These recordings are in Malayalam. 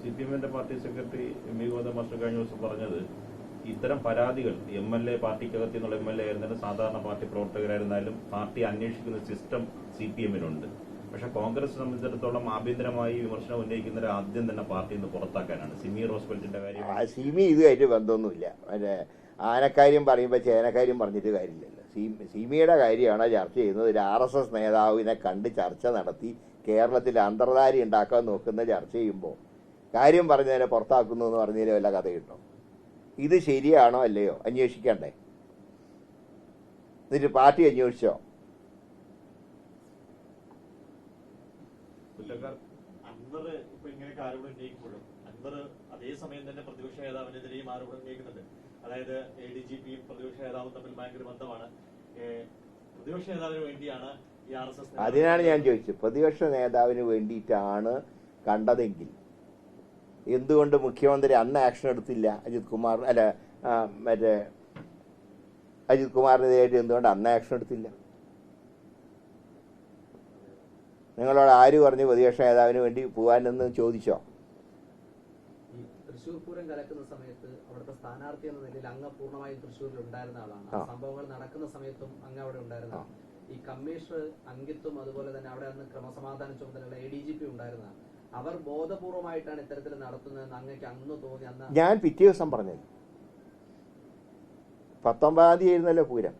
സി പി എമ്മിന്റെ പാർട്ടി സെക്രട്ടറി എം വി ഗോതം മാസ്റ്റർ കഴിഞ്ഞ ദിവസം പറഞ്ഞത് ഇത്തരം പരാതികൾ എം എൽ എ പാർട്ടിക്കകത്ത് നിന്നുള്ള എം എൽ എ ആയിരുന്നാലും സാധാരണ പാർട്ടി പ്രവർത്തകരായിരുന്നാലും പാർട്ടി അന്വേഷിക്കുന്ന സിസ്റ്റം സി പി എമ്മിനുണ്ട് പക്ഷെ കോൺഗ്രസ് സംബന്ധിച്ചിടത്തോളം ആഭ്യന്തരമായി വിമർശനം ഉന്നയിക്കുന്നവരെ ആദ്യം തന്നെ പാർട്ടിയിൽ നിന്ന് പുറത്താക്കാനാണ്. സിമി റോസ്വെൽറ്റിന്റെ കാര്യം സിമി ഇതുമായിട്ട് ബന്ധമൊന്നുമില്ല. മറ്റേ ആനക്കാര്യം പറയുമ്പോൾ ചേനക്കാര്യം പറഞ്ഞിട്ട് കാര്യമില്ലല്ലോ. സിമിയുടെ കാര്യമാണ് ചർച്ച ചെയ്യുന്നത്. ഒരു ആർ എസ് എസ് നേതാവിനെ കണ്ട് ചർച്ച നടത്തി കേരളത്തിൽ അന്തർധാരി ഉണ്ടാക്കാൻ നോക്കുന്ന ചർച്ച ചെയ്യുമ്പോൾ കാര്യം പറഞ്ഞതിനെ പുറത്താക്കുന്നു എന്ന് പറഞ്ഞതിൽ വല്ല കഥ കിട്ടും ഇത് ശരിയാണോ അല്ലയോ? അന്വേഷിക്കണ്ടേ? എന്നിട്ട് പാർട്ടി അന്വേഷിച്ചോ? കുറ്റക്കാർ അൻവർ ഇപ്പൊ ഇങ്ങനെയൊക്കെ ആരോപണം ഉന്നയിക്കുമ്പോഴും അൻവർ അതേസമയം തന്നെ പ്രതിപക്ഷ നേതാവിനെതിരെയും ആരോപണം ഉന്നയിക്കുന്നുണ്ട്. അതായത് എ ഡി ജി പിയും പ്രതിപക്ഷ നേതാവും തമ്മിൽ ഭയങ്കര ബന്ധമാണ്. പ്രതിപക്ഷ നേതാവിന് വേണ്ടിയാണ് ഈ ആർ എസ് എസ് അതിനാണ് ഞാൻ ചോദിച്ചത്. പ്രതിപക്ഷ നേതാവിന് വേണ്ടിയിട്ടാണ് കണ്ടതെങ്കിൽ എന്തുകൊണ്ട് മുഖ്യമന്ത്രി അന്ന് ആക്ഷൻ എടുത്തില്ല? അജിത് കുമാർ അല്ല മറ്റേ അജിത് കുമാറിനെതിരായിട്ട് എന്തുകൊണ്ട് അന്ന് ആക്ഷൻ എടുത്തില്ല? നിങ്ങളോട് ആര് പറഞ്ഞു പ്രതിപക്ഷ നേതാവിന് വേണ്ടി പോകാനെന്ന് ചോദിച്ചോ? ഈ തൃശ്ശൂർ പൂരം കലക്കുന്ന സമയത്ത് അവിടുത്തെ സ്ഥാനാർത്ഥി എന്ന നിലയിൽ അങ്ങ് പൂർണമായും തൃശ്ശൂരിൽ ഉണ്ടായിരുന്ന ആളാണ്. സംഭവങ്ങൾ നടക്കുന്ന സമയത്തും അങ്ങ് അവിടെ ഉണ്ടായിരുന്ന. ഈ കമ്മീഷണർ അങ്കിത്തും അതുപോലെ തന്നെ അവിടെ അന്ന് ക്രമസമാധാന ചുമതലയുള്ള എ ഡി ജി പി ഉണ്ടായിരുന്നതാണ്. അവർ ബോധപൂർവമായിട്ടാണ് ഇത്തരത്തിൽ നടത്തുന്നതെന്ന് അങ്ങക്ക് അന്ന് തോന്നി അന്ന് ഞാൻ പിറ്റേ ദിവസം പറഞ്ഞത്. പത്തൊമ്പതാം തീയതി ആയിരുന്നല്ലോ പൂരം.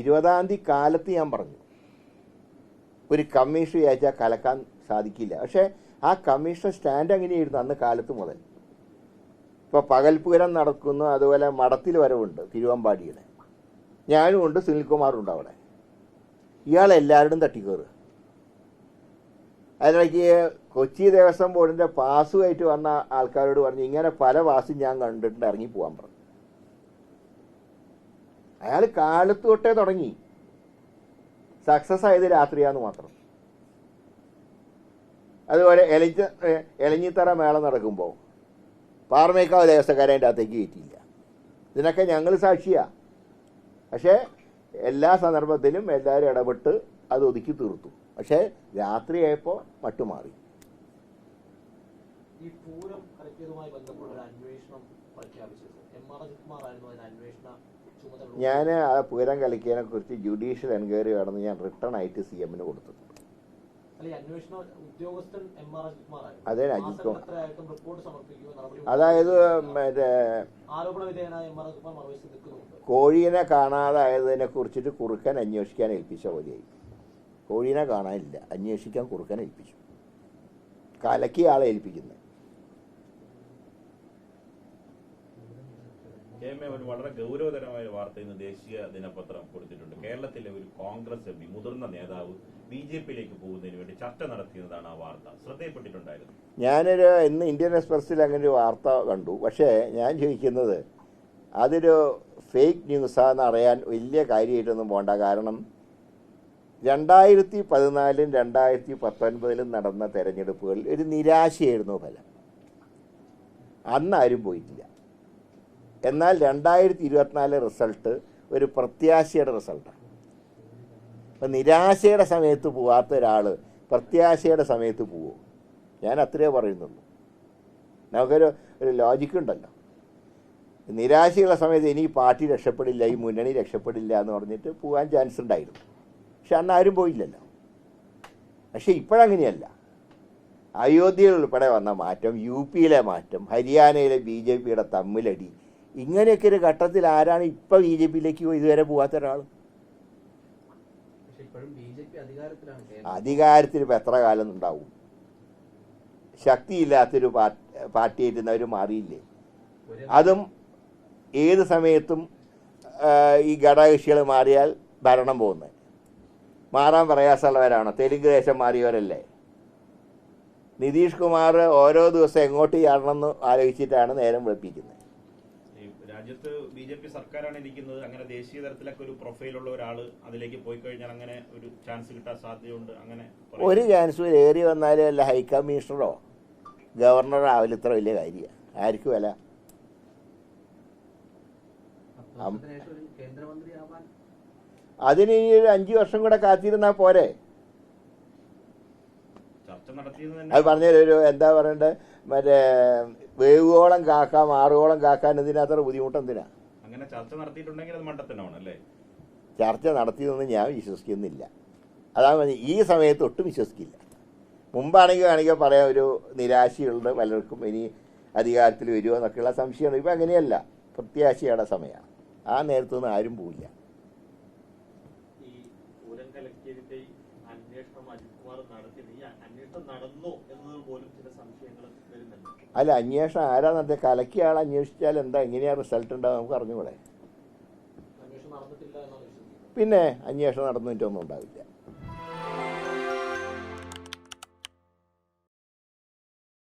ഇരുപതാം തീയതി കാലത്ത് ഞാൻ പറഞ്ഞു. ഒരു കമ്മീഷൻ വിചാരിച്ചാൽ കലക്കാൻ സാധിക്കില്ല. പക്ഷേ ആ കമ്മീഷൻ സ്റ്റാൻഡ് അങ്ങനെയായിരുന്നു അന്ന് കാലത്ത് മുതൽ. ഇപ്പോൾ പകൽപൂരം നടക്കുന്നു അതുപോലെ മടത്തിൽ വരവുണ്ട് തിരുവമ്പാടിയുടെ. ഞാനും ഉണ്ട് സുനിൽകുമാറും ഉണ്ട് അവിടെ. ഇയാളെല്ലാവരുടെയും തട്ടിക്കയറുക. അതിനിടയ്ക്ക് കൊച്ചി ദേവസ്വം ബോർഡിന്റെ പാസുമായിട്ട് വന്ന ആൾക്കാരോട് പറഞ്ഞു ഇങ്ങനെ പല പാസും ഞാൻ കണ്ടിട്ടുണ്ട് ഇറങ്ങി പോകാൻ പറഞ്ഞു. അയാൾ കാലത്ത് തൊട്ടേ തുടങ്ങി. സക്സസ് ആയത് രാത്രിയാന്ന് മാത്രം. അതുപോലെ എലഞ്ഞ എലഞ്ഞിത്തറ മേള നടക്കുമ്പോൾ പാറമേക്കാവ് ദേവസ്വക്കാരെ അതിന്റെ അകത്തേക്ക് കയറ്റിയില്ല. ഇതിനൊക്കെ ഞങ്ങൾ സാക്ഷിയാ. പക്ഷേ എല്ലാ സന്ദർഭത്തിലും എല്ലാവരും ഇടപെട്ട് അത് ഒതുക്കി തീർത്തു. പക്ഷേ രാത്രിയായപ്പോൾ മട്ടുമാറി. ഈ പൂരം കലക്കിയതുമായി ബന്ധപ്പെട്ട ഒരു അന്വേഷണം പ്രഖ്യാപിച്ചത് എം ആർ അജിത്കുമാർ അതിന് അന്വേഷണ ചുമതല ഞാൻ ആ പൂരം കളിക്കാനെ കുറിച്ച് ജുഡീഷ്യൽ എൻക്വയറി വേണമെന്ന് ഞാൻ റിട്ടേൺ ആയിട്ട് സി എമ്മിന് കൊടുത്തു. അതെ, അജിത് കുമാർ. അതായത് മറ്റേ കോഴീനെ കാണാതായതിനെ കുറിച്ചിട്ട് കുറുക്കൻ അന്വേഷിക്കാൻ ഏൽപ്പിച്ച പോലെയായി. കോഴീനെ കാണാനില്ല. അന്വേഷിക്കാൻ കുറുക്കൻ ഏൽപ്പിച്ചു. കലക്കി ആളെ ഏൽപ്പിക്കുന്നത് ഒരു വളരെ ഗൗരവതരമായ വാർത്ത ഇന്ന് ദേശീയ ദിനപത്രം കൊടുത്തിട്ടുണ്ട്. കേരളത്തിലെ ഒരു കോൺഗ്രസ് എം പി മുതിർന്ന നേതാവ് ബി ജെ പിയിലേക്ക് പോകുന്നതിന് വേണ്ടി ചർച്ച നടത്തിയതാണ് ആ വാർത്ത. ശ്രദ്ധയിൽപ്പെട്ടിട്ടുണ്ടായിരുന്നു. ഞാനൊരു ഇന്ന് ഇന്ത്യൻ എക്സ്പ്രസ്സിൽ അങ്ങനെ ഒരു വാർത്ത കണ്ടു. പക്ഷേ ഞാൻ ചോദിക്കുന്നത് അതൊരു ഫേക്ക് ന്യൂസാന്ന് അറിയാൻ വലിയ കാര്യമായിട്ടൊന്നും പോകണ്ട കാരണം രണ്ടായിരത്തി പതിനാലും രണ്ടായിരത്തി പത്തൊൻപതിലും നടന്ന തെരഞ്ഞെടുപ്പുകളിൽ ഒരു നിരാശയായിരുന്നു ഫലം. അന്നാരും പോയിട്ടില്ല. എന്നാൽ രണ്ടായിരത്തി ഇരുപത്തിനാല് റിസൾട്ട് ഒരു പ്രത്യാശയുടെ റിസൾട്ടാണ്. അപ്പം നിരാശയുടെ സമയത്ത് പോവാത്ത ഒരാൾ പ്രത്യാശയുടെ സമയത്ത് പോവുമോ ഞാൻ അത്രേ പറയുന്നുള്ളൂ. നമുക്കൊരു ഒരു ലോജിക്ക് ഉണ്ടല്ലോ. നിരാശയുള്ള സമയത്ത് ഇനി പാർട്ടി രക്ഷപ്പെടില്ല ഈ മുന്നണി രക്ഷപ്പെടില്ല എന്ന് പറഞ്ഞിട്ട് പോകാൻ ചാൻസ് ഉണ്ടായിരുന്നു. പക്ഷെ അന്ന് ആരും പോയില്ലല്ലോ. പക്ഷെ ഇപ്പോഴങ്ങനെയല്ല. അയോധ്യയിൽ ഉൾപ്പെടെ വന്ന മാറ്റം യു പിയിലെ മാറ്റം ഹരിയാനയിലെ ബി ജെ പിയുടെ തമ്മിലടി. ഇങ്ങനെയൊക്കെ ഒരു ഘട്ടത്തിൽ ആരാണ് ഇപ്പം ബി ജെ പിയിലേക്ക് ഇതുവരെ പോകാത്ത ഒരാൾ? അധികാരത്തിൽ ഇപ്പം എത്ര കാലം ഉണ്ടാവും? ശക്തിയില്ലാത്തൊരു പാർട്ടി പാർട്ടിയായിട്ട് അവർ മാറിയില്ലേ അതും ഏത് സമയത്തും ഈ ഘടകകക്ഷികൾ മാറിയാൽ ഭരണം പോകുന്നത്. മാറാൻ പ്രയാസമുള്ളവരാണോ. തെലുങ്ക് ദേശം മാറിയവരല്ലേ? നിതീഷ് കുമാർ ഓരോ ദിവസം എങ്ങോട്ട് ചാടണമെന്ന് ആലോചിച്ചിട്ടാണ് നേരം വെളുപ്പിക്കുന്നത്. രാജ്യത്ത് ബി ജെ പി സർക്കാരാണ് ഇരിക്കുന്നത്. അങ്ങനെ ദേശീയ തലത്തിലൊക്കെ ഒരു പ്രൊഫൈലുള്ള ഒരാൾ അതിലേക്ക് പോയി കഴിഞ്ഞാൽ അങ്ങനെ ഒരു ചാൻസ് കിട്ടാൻ സാധ്യതയുണ്ട്. അങ്ങനെ ഒരു ചാൻസ് ഏറി വന്നാലും അല്ല ഹൈക്കമ്മീഷണറോ ഗവർണറോ ആവില്ല ഇത്ര വലിയ കാര്യമാണ്. ആർക്കും അല്ല കേന്ദ്രമന്ത്രിയാവാൻ അതിന് ഇനി ഒരു അഞ്ചു വർഷം കൂടെ കാത്തിരുന്നാ പോരെ? അത് പറഞ്ഞ ഒരു എന്താ പറയണ്ടത് മറ്റേ വേവുകോളം കാക്കാം ആറുകോളം കാക്കാൻ ഇതിനത്ര ബുദ്ധിമുട്ടെന്തിനാ? അങ്ങനെ ചർച്ച നടത്തിയിട്ടുണ്ടെങ്കിൽ അത് ചർച്ച നടത്തിയതൊന്നും ഞാൻ വിശ്വസിക്കുന്നില്ല. അതാണ് ഈ സമയത്ത് ഒട്ടും വിശ്വസിക്കില്ല. മുമ്പാണെങ്കിൽ വേണമെങ്കിൽ പറയാം ഒരു നിരാശയുണ്ട് പലർക്കും ഇനി അധികാരത്തിൽ വരുമോ എന്നൊക്കെയുള്ള സംശയമാണ്. ഇപ്പം അങ്ങനെയല്ല പ്രത്യാശയുടെ സമയമാണ്. ആ നേരത്തൊന്നും ആരും പോവില്ല. ഈ അന്വേഷണം അജിത് കുമാർ നടത്തിയത് ഈ അന്വേഷണം നടന്നു എന്നത് പോലും ചില സംശയങ്ങൾ വരുന്നുണ്ട്. അല്ല അന്വേഷണം ആരാ നടത്തിയ? കലക്കിയ ആൾ അന്വേഷിച്ചാൽ എന്താ എങ്ങനെയാ റിസൾട്ട് ഉണ്ടാവും നമുക്ക് അറിഞ്ഞുകൂടെ? പിന്നെ അന്വേഷണം നടന്നിട്ടൊന്നും ഉണ്ടാവില്ല.